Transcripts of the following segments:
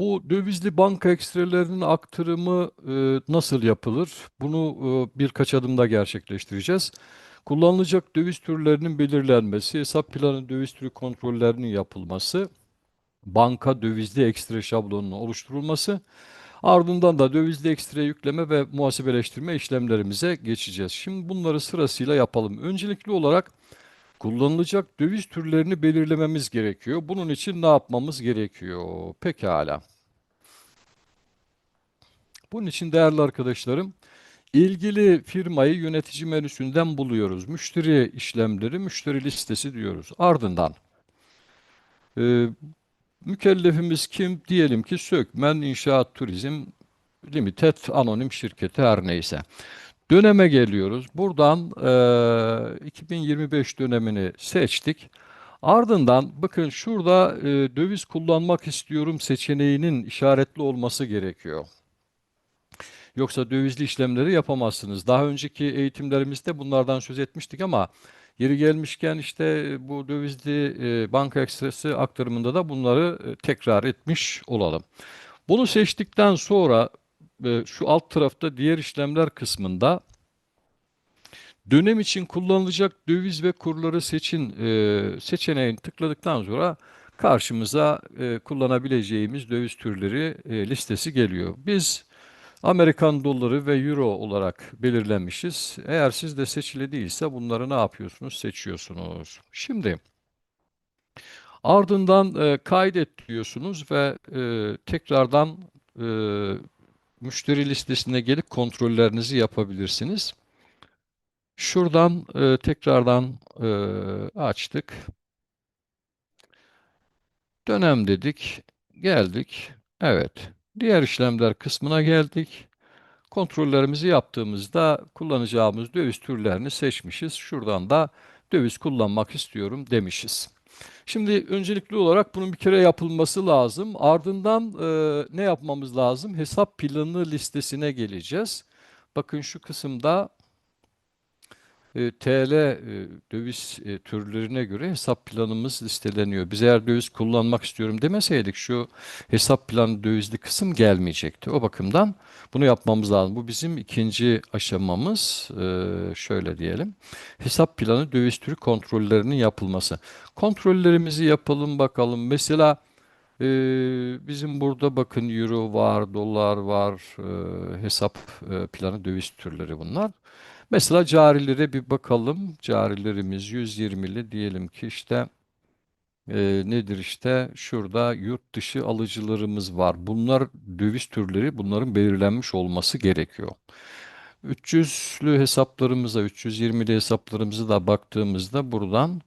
Bu dövizli banka ekstrelerinin aktarımı e, nasıl yapılır? Bunu e, birkaç adımda gerçekleştireceğiz. Kullanılacak döviz türlerinin belirlenmesi, hesap planı döviz türü kontrollerinin yapılması, banka dövizli ekstre şablonunun oluşturulması, ardından da dövizli ekstre yükleme ve muhasebeleştirme işlemlerimize geçeceğiz. Şimdi bunları sırasıyla yapalım. Öncelikli olarak kullanılacak döviz türlerini belirlememiz gerekiyor. Bunun için ne yapmamız gerekiyor? Pekala. Bunun için değerli arkadaşlarım, ilgili firmayı yönetici menüsünden buluyoruz. Müşteri işlemleri, müşteri listesi diyoruz. Ardından e, mükellefimiz kim? Diyelim ki Sökmen İnşaat Turizm Limited Anonim Şirketi her neyse. Döneme geliyoruz. Buradan e, 2025 dönemini seçtik. Ardından bakın şurada e, döviz kullanmak istiyorum seçeneğinin işaretli olması gerekiyor. Yoksa dövizli işlemleri yapamazsınız. Daha önceki eğitimlerimizde bunlardan söz etmiştik ama yeri gelmişken işte bu dövizli e, banka ekstresi aktarımında da bunları e, tekrar etmiş olalım. Bunu seçtikten sonra e, şu alt tarafta diğer işlemler kısmında dönem için kullanılacak döviz ve kurları seçin e, seçeneğini tıkladıktan sonra karşımıza kullanabileceğimiz döviz türleri listesi geliyor. Biz Amerikan doları ve euro olarak belirlemişiz. Eğer sizde seçili değilse bunları ne yapıyorsunuz? Seçiyorsunuz. Şimdi ardından e, kaydet diyorsunuz ve e, tekrardan e, müşteri listesine gelip kontrollerinizi yapabilirsiniz. Şuradan e, tekrardan e, açtık. Dönem dedik. Geldik. Evet. Diğer işlemler kısmına geldik. Kontrollerimizi yaptığımızda kullanacağımız döviz türlerini seçmişiz. Şuradan da döviz kullanmak istiyorum demişiz. Şimdi öncelikli olarak bunun bir kere yapılması lazım. Ardından e, ne yapmamız lazım? Hesap planı listesine geleceğiz. Bakın şu kısımda e, TL e, döviz e, türlerine göre hesap planımız listeleniyor. Biz eğer döviz kullanmak istiyorum demeseydik şu hesap planı dövizli kısım gelmeyecekti. O bakımdan bunu yapmamız lazım. Bu bizim ikinci aşamamız. E, şöyle diyelim. Hesap planı döviz türü kontrollerinin yapılması. Kontrollerimizi yapalım bakalım. Mesela e, bizim burada bakın euro var, dolar var, hesap planı döviz türleri bunlar. Mesela carilere bir bakalım. Carilerimiz 120'li diyelim ki işte e, nedir işte şurada yurt dışı alıcılarımız var. Bunlar döviz türleri bunların belirlenmiş olması gerekiyor. 300'lü hesaplarımıza 320'li hesaplarımıza da baktığımızda buradan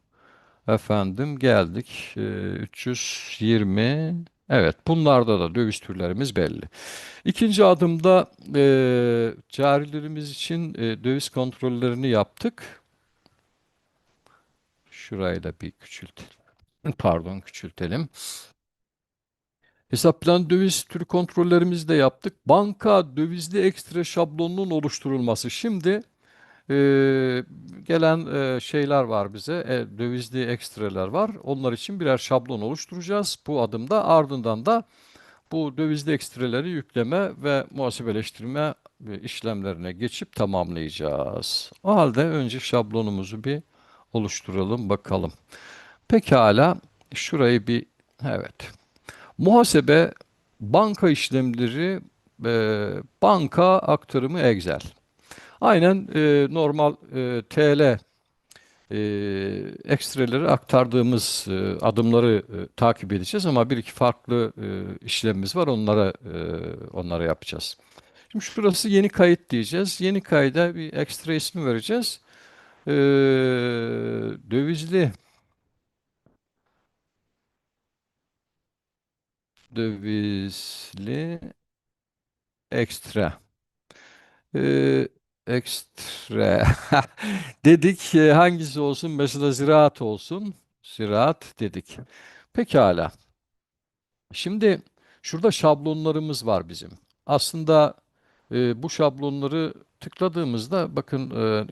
efendim geldik. E, 320 Evet, bunlarda da döviz türlerimiz belli. İkinci adımda e, carilerimiz için e, döviz kontrollerini yaptık. Şurayı da bir küçültelim. Pardon, küçültelim. Hesap plan döviz türü kontrollerimizi de yaptık. Banka dövizli ekstra şablonunun oluşturulması. Şimdi e, gelen e, şeyler var bize. E, dövizli ekstreler var. Onlar için birer şablon oluşturacağız. Bu adımda ardından da bu dövizli ekstreleri yükleme ve muhasebeleştirme e, işlemlerine geçip tamamlayacağız. O halde önce şablonumuzu bir oluşturalım bakalım. Pekala şurayı bir evet. Muhasebe banka işlemleri e, banka aktarımı Excel. Aynen e, normal e, TL e, ekstreleri aktardığımız e, adımları e, takip edeceğiz ama bir iki farklı e, işlemimiz var. Onlara e, onlara yapacağız. Şimdi şurası yeni kayıt diyeceğiz. Yeni kayda bir ekstra ismi vereceğiz. E, dövizli dövizli ekstra. E, ekstra dedik. E, hangisi olsun? Mesela ziraat olsun. Ziraat dedik. Pekala. Şimdi şurada şablonlarımız var bizim. Aslında e, bu şablonları tıkladığımızda bakın e,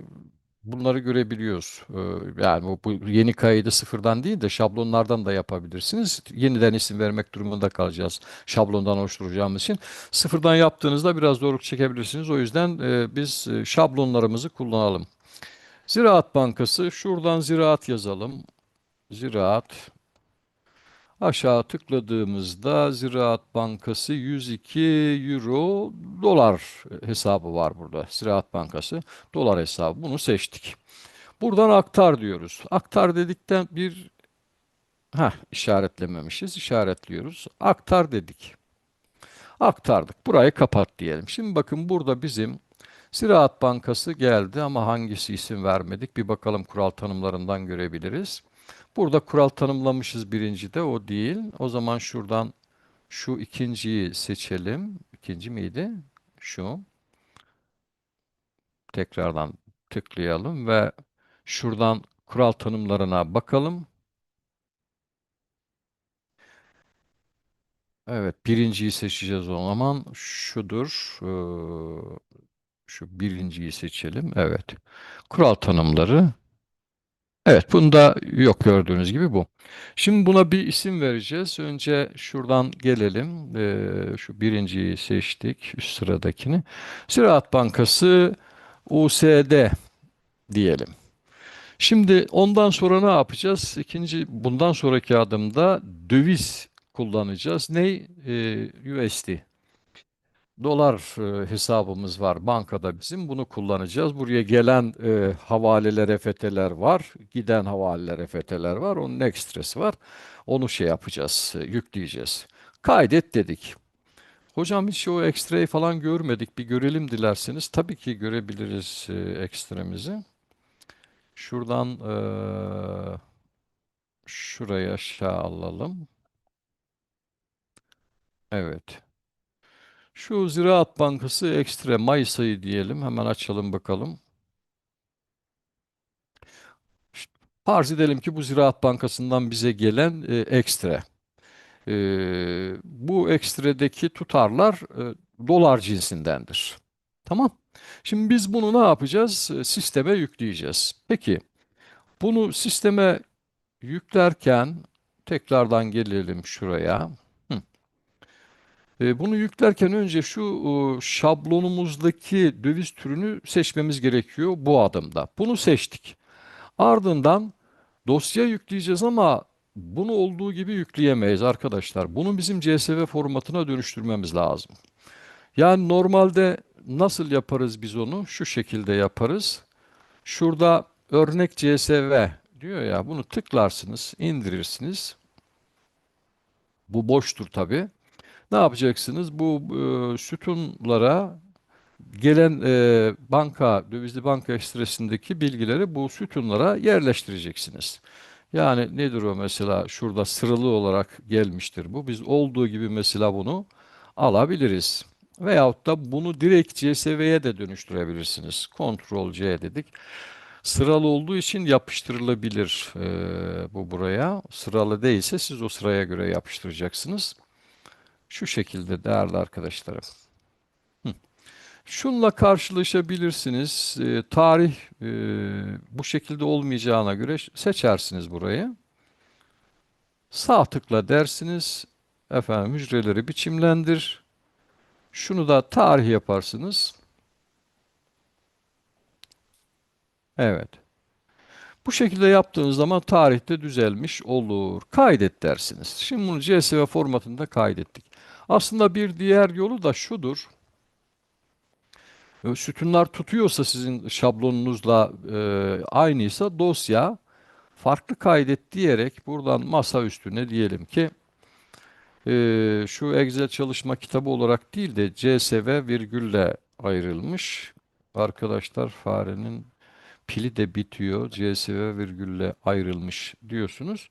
bunları görebiliyoruz. Ee, Yani bu, bu yeni kaydı sıfırdan değil de şablonlardan da yapabilirsiniz. Yeniden isim vermek durumunda kalacağız şablondan oluşturacağımız için. Sıfırdan yaptığınızda biraz zorluk çekebilirsiniz. O yüzden e, biz e, şablonlarımızı kullanalım. Ziraat Bankası, şuradan ziraat yazalım. Ziraat. Aşağı tıkladığımızda Ziraat Bankası 102 euro dolar hesabı var burada. Ziraat Bankası dolar hesabı. Bunu seçtik. Buradan aktar diyoruz. Aktar dedikten bir ha işaretlememişiz. İşaretliyoruz. Aktar dedik. Aktardık. Burayı kapat diyelim. Şimdi bakın burada bizim Ziraat Bankası geldi ama hangisi isim vermedik? Bir bakalım kural tanımlarından görebiliriz. Burada kural tanımlamışız birincide o değil. O zaman şuradan şu ikinciyi seçelim. İkinci miydi? Şu. Tekrardan tıklayalım ve şuradan kural tanımlarına bakalım. Evet, birinciyi seçeceğiz o zaman. Şudur. Ee, şu birinciyi seçelim. Evet. Kural tanımları. Evet, bunda yok gördüğünüz gibi bu. Şimdi buna bir isim vereceğiz. Önce şuradan gelelim. Ee, şu birinciyi seçtik, üst sıradakini. Ziraat Bankası USD diyelim. Şimdi ondan sonra ne yapacağız? İkinci, bundan sonraki adımda döviz kullanacağız. Ne? Ee, USD. Dolar e, hesabımız var bankada bizim. Bunu kullanacağız. Buraya gelen e, havaleler, EFT'ler var. Giden havaleler, EFT'ler var. Onun ekstresi var. Onu şey yapacağız, e, yükleyeceğiz. Kaydet dedik. Hocam hiç o ekstreyi falan görmedik. Bir görelim dilerseniz. Tabii ki görebiliriz e, ekstremizi. Şuradan e, şuraya aşağı alalım. Evet. Şu Ziraat Bankası ekstra Mayıs ayı diyelim. Hemen açalım bakalım. İşte farz edelim ki bu Ziraat Bankası'ndan bize gelen e, ekstra. E, bu ekstradaki tutarlar e, dolar cinsindendir. Tamam. Şimdi biz bunu ne yapacağız? E, Sisteme yükleyeceğiz. Peki bunu sisteme yüklerken tekrardan gelelim şuraya. Hı. E, Bunu yüklerken önce şu şablonumuzdaki döviz türünü seçmemiz gerekiyor bu adımda. Bunu seçtik. Ardından dosya yükleyeceğiz ama bunu olduğu gibi yükleyemeyiz arkadaşlar. Bunu bizim CSV formatına dönüştürmemiz lazım. Yani normalde nasıl yaparız biz onu? Şu şekilde yaparız. Şurada örnek CSV diyor ya bunu tıklarsınız, indirirsiniz. Bu boştur tabii. Ne yapacaksınız? Bu e, sütunlara gelen e, banka, dövizli banka ekstresindeki bilgileri bu sütunlara yerleştireceksiniz. Yani nedir o mesela? Şurada sıralı olarak gelmiştir bu. Biz olduğu gibi mesela bunu alabiliriz. Veyahut da bunu direkt CSV'ye de dönüştürebilirsiniz. Ctrl C dedik. Sıralı olduğu için yapıştırılabilir e, bu buraya. Sıralı değilse siz o sıraya göre yapıştıracaksınız. Şu şekilde değerli arkadaşlarım. Şunla karşılaşabilirsiniz. Ee, tarih e, bu şekilde olmayacağına göre seçersiniz burayı. Sağ tıkla dersiniz. Efendim hücreleri biçimlendir. Şunu da tarih yaparsınız. Evet. Bu şekilde yaptığınız zaman tarihte düzelmiş olur. Kaydet dersiniz. Şimdi bunu CSV formatında kaydettik. Aslında bir diğer yolu da şudur. Sütunlar tutuyorsa sizin şablonunuzla e, aynıysa dosya farklı kaydet diyerek buradan masa üstüne diyelim ki e, şu Excel çalışma kitabı olarak değil de CSV virgülle ayrılmış. Arkadaşlar farenin pili de bitiyor. CSV virgülle ayrılmış diyorsunuz.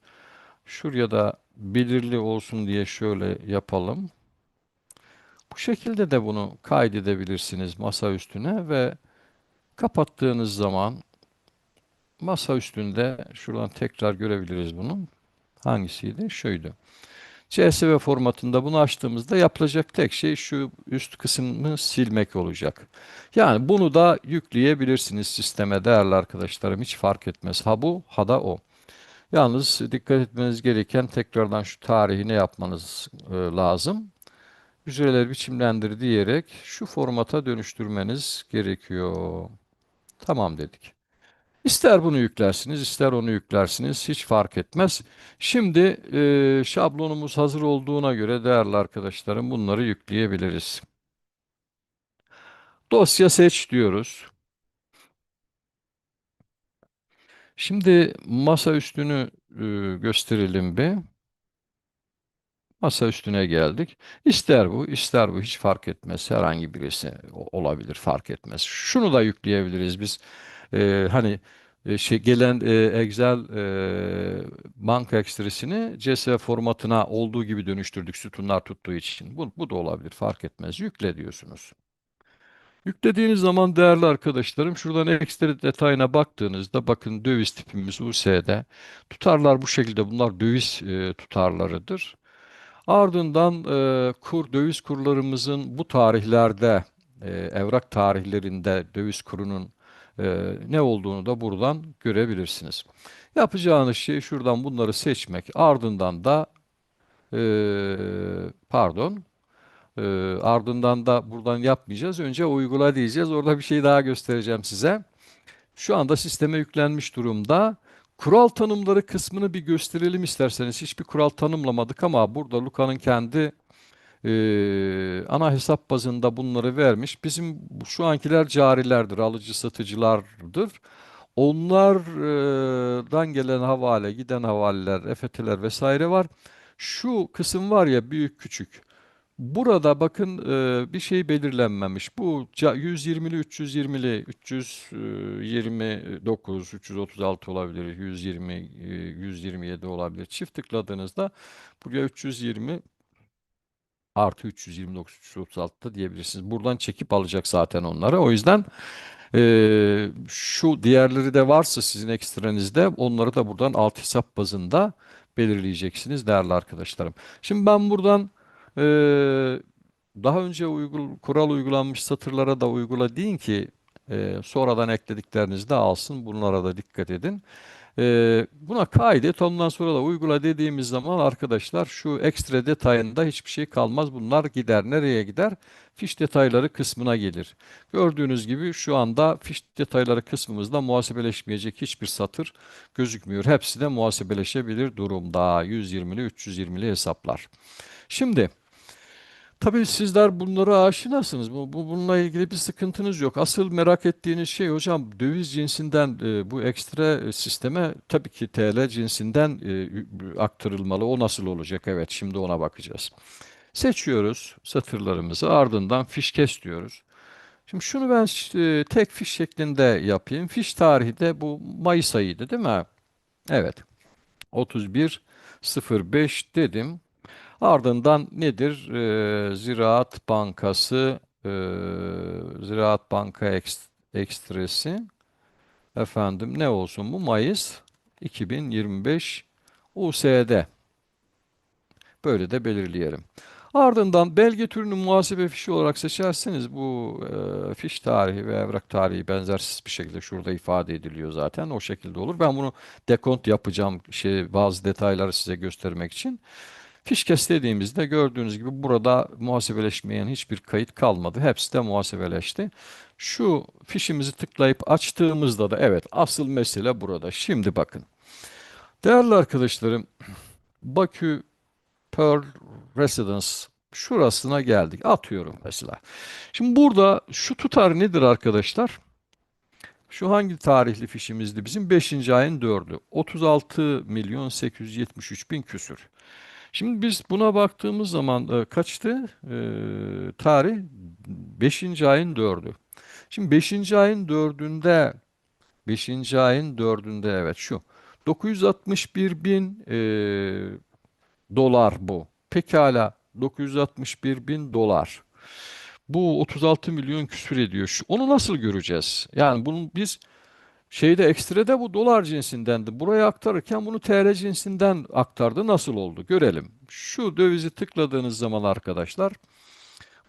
Şuraya da belirli olsun diye şöyle yapalım. Bu şekilde de bunu kaydedebilirsiniz masa üstüne ve kapattığınız zaman masa üstünde şuradan tekrar görebiliriz bunu. Hangisiydi? Şuydu. CSV formatında bunu açtığımızda yapılacak tek şey şu üst kısmını silmek olacak. Yani bunu da yükleyebilirsiniz sisteme değerli arkadaşlarım hiç fark etmez. Ha bu ha da o. Yalnız dikkat etmeniz gereken tekrardan şu tarihi ne yapmanız e, lazım. Hücreleri biçimlendir diyerek şu formata dönüştürmeniz gerekiyor. Tamam dedik. İster bunu yüklersiniz, ister onu yüklersiniz, hiç fark etmez. Şimdi e, şablonumuz hazır olduğuna göre değerli arkadaşlarım bunları yükleyebiliriz. Dosya seç diyoruz. Şimdi masa üstünü e, gösterelim bir. Masa üstüne geldik. İster bu, ister bu hiç fark etmez. Herhangi birisi olabilir, fark etmez. Şunu da yükleyebiliriz biz. Ee, hani e, şey gelen e, Excel e, banka ekstresini CSV formatına olduğu gibi dönüştürdük sütunlar tuttuğu için. Bu, bu da olabilir, fark etmez. Yükle diyorsunuz. Yüklediğiniz zaman değerli arkadaşlarım şuradan ekstra detayına baktığınızda bakın döviz tipimiz USD. Tutarlar bu şekilde bunlar döviz e, tutarlarıdır. Ardından e, kur döviz kurlarımızın bu tarihlerde e, evrak tarihlerinde döviz kurunun e, ne olduğunu da buradan görebilirsiniz. Yapacağınız şey şuradan bunları seçmek. Ardından da e, pardon e, ardından da buradan yapmayacağız. Önce uygula diyeceğiz. Orada bir şey daha göstereceğim size. Şu anda sisteme yüklenmiş durumda. Kural tanımları kısmını bir gösterelim isterseniz. Hiçbir kural tanımlamadık ama burada Luka'nın kendi e, ana hesap bazında bunları vermiş. Bizim şu ankiler carilerdir, alıcı satıcılardır. Onlardan gelen havale, giden havaleler, EFT'ler vesaire var. Şu kısım var ya büyük küçük. Burada bakın e, bir şey belirlenmemiş. Bu ca- 120'li, 320'li, 329, 336 olabilir, 120, e, 127 olabilir. Çift tıkladığınızda buraya 320 artı 329, 336 da diyebilirsiniz. Buradan çekip alacak zaten onları. O yüzden e, şu diğerleri de varsa sizin ekstrenizde onları da buradan alt hesap bazında belirleyeceksiniz değerli arkadaşlarım. Şimdi ben buradan e, daha önce uygul, kural uygulanmış satırlara da uygula deyin ki e, sonradan eklediklerinizi de alsın. Bunlara da dikkat edin. E, buna kaydet ondan sonra da uygula dediğimiz zaman arkadaşlar şu ekstra detayında hiçbir şey kalmaz. Bunlar gider. Nereye gider? Fiş detayları kısmına gelir. Gördüğünüz gibi şu anda fiş detayları kısmımızda muhasebeleşmeyecek hiçbir satır gözükmüyor. Hepsi de muhasebeleşebilir durumda. 120'li 320'li hesaplar. Şimdi Tabii sizler bunlara aşinasınız. Bu, bu bununla ilgili bir sıkıntınız yok. Asıl merak ettiğiniz şey hocam döviz cinsinden e, bu ekstra e, sisteme tabii ki TL cinsinden e, aktarılmalı. O nasıl olacak? Evet, şimdi ona bakacağız. Seçiyoruz satırlarımızı. Ardından fiş kes diyoruz. Şimdi şunu ben e, tek fiş şeklinde yapayım. Fiş tarihi de bu Mayıs ayıydı, değil mi? Evet. 31.05 dedim. Ardından nedir? Ee, Ziraat Bankası, e, Ziraat Banka ekst- ekstresi. Efendim ne olsun bu? Mayıs 2025 USD. Böyle de belirleyelim. Ardından belge türünü muhasebe fişi olarak seçerseniz bu e, fiş tarihi ve evrak tarihi benzersiz bir şekilde şurada ifade ediliyor zaten. O şekilde olur. Ben bunu dekont yapacağım şey bazı detayları size göstermek için. Fişkes dediğimizde gördüğünüz gibi burada muhasebeleşmeyen hiçbir kayıt kalmadı. Hepsi de muhasebeleşti. Şu fişimizi tıklayıp açtığımızda da evet asıl mesele burada. Şimdi bakın. Değerli arkadaşlarım Bakü Pearl Residence şurasına geldik. Atıyorum mesela. Şimdi burada şu tutar nedir arkadaşlar? Şu hangi tarihli fişimizdi bizim? 5. ayın 4'ü. 36 milyon 873 bin küsür. Şimdi biz buna baktığımız zaman e, kaçtı? E, tarih 5. ayın 4'ü. Şimdi 5. ayın 4'ünde 5. ayın 4'ünde evet şu 961 bin e, dolar bu. Pekala 961 bin dolar. Bu 36 milyon küsür ediyor. Onu nasıl göreceğiz? Yani bunun biz Şeyde ekstrede bu dolar cinsindendi. Buraya aktarırken bunu TL cinsinden aktardı. Nasıl oldu? Görelim. Şu dövizi tıkladığınız zaman arkadaşlar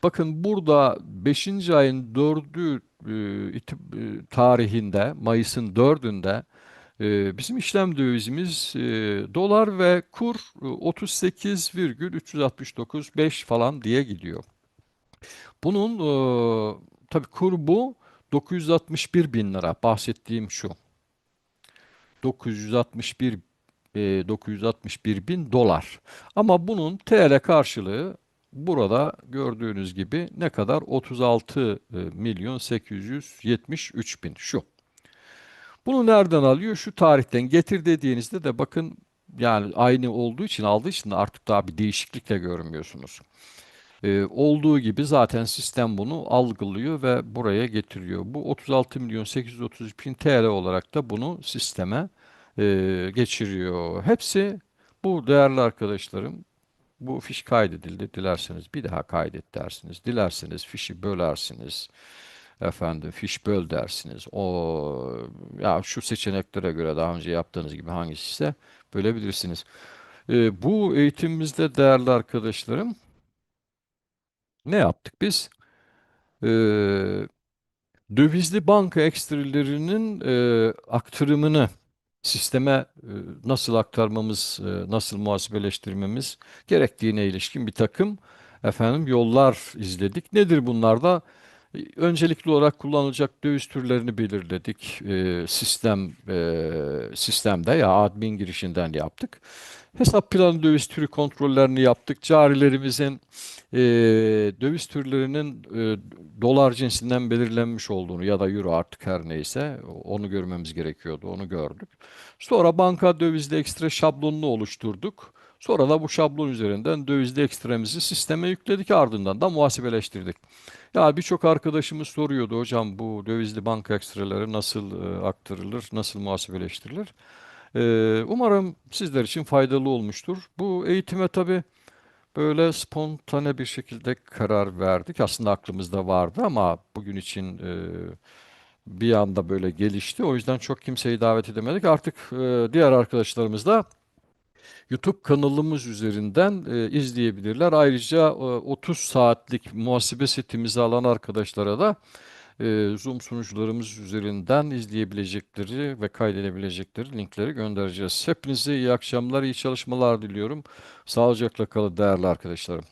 bakın burada beşinci ayın 4'ü e, e, tarihinde Mayıs'ın 4'ünde e, bizim işlem dövizimiz e, dolar ve kur e, 38,369,5 falan diye gidiyor. Bunun e, tabii kur bu 961 bin lira bahsettiğim şu. 961 e, 961 bin dolar. Ama bunun TL karşılığı burada gördüğünüz gibi ne kadar? 36 e, milyon 873 bin şu. Bunu nereden alıyor? Şu tarihten getir dediğinizde de bakın yani aynı olduğu için aldığı için artık daha bir değişiklik de görmüyorsunuz. Ee, olduğu gibi zaten sistem bunu algılıyor ve buraya getiriyor. Bu 36 milyon 833 bin TL olarak da bunu sisteme e, geçiriyor. Hepsi bu değerli arkadaşlarım. Bu fiş kaydedildi. Dilerseniz bir daha kaydet dersiniz. Dilerseniz fişi bölersiniz. Efendim fiş böl dersiniz. O ya şu seçeneklere göre daha önce yaptığınız gibi hangisi ise bölebilirsiniz. Ee, bu eğitimimizde değerli arkadaşlarım ne yaptık biz? Ee, dövizli banka ekstrelerinin e, aktarımını sisteme e, nasıl aktarmamız, e, nasıl muhasebeleştirmemiz gerektiğine ilişkin bir takım efendim yollar izledik. Nedir bunlar da? Öncelikli olarak kullanılacak döviz türlerini belirledik. E, sistem e, sistemde ya admin girişinden yaptık. Hesap planı döviz türü kontrollerini yaptık. Carilerimizin e, döviz türlerinin e, dolar cinsinden belirlenmiş olduğunu ya da euro artık her neyse onu görmemiz gerekiyordu. Onu gördük. Sonra banka dövizli ekstra şablonunu oluşturduk. Sonra da bu şablon üzerinden dövizli ekstremizi sisteme yükledik ardından da muhasebeleştirdik. Ya birçok arkadaşımız soruyordu hocam bu dövizli banka ekstraları nasıl e, aktarılır, nasıl muhasebeleştirilir? E, umarım sizler için faydalı olmuştur. Bu eğitime tabii böyle spontane bir şekilde karar verdik. Aslında aklımızda vardı ama bugün için e, bir anda böyle gelişti. O yüzden çok kimseyi davet edemedik. Artık e, diğer arkadaşlarımız da YouTube kanalımız üzerinden e, izleyebilirler. Ayrıca e, 30 saatlik muhasebe setimizi alan arkadaşlara da e, Zoom sunucularımız üzerinden izleyebilecekleri ve kaydedebilecekleri linkleri göndereceğiz. Hepinize iyi akşamlar, iyi çalışmalar diliyorum. Sağlıcakla kalın değerli arkadaşlarım.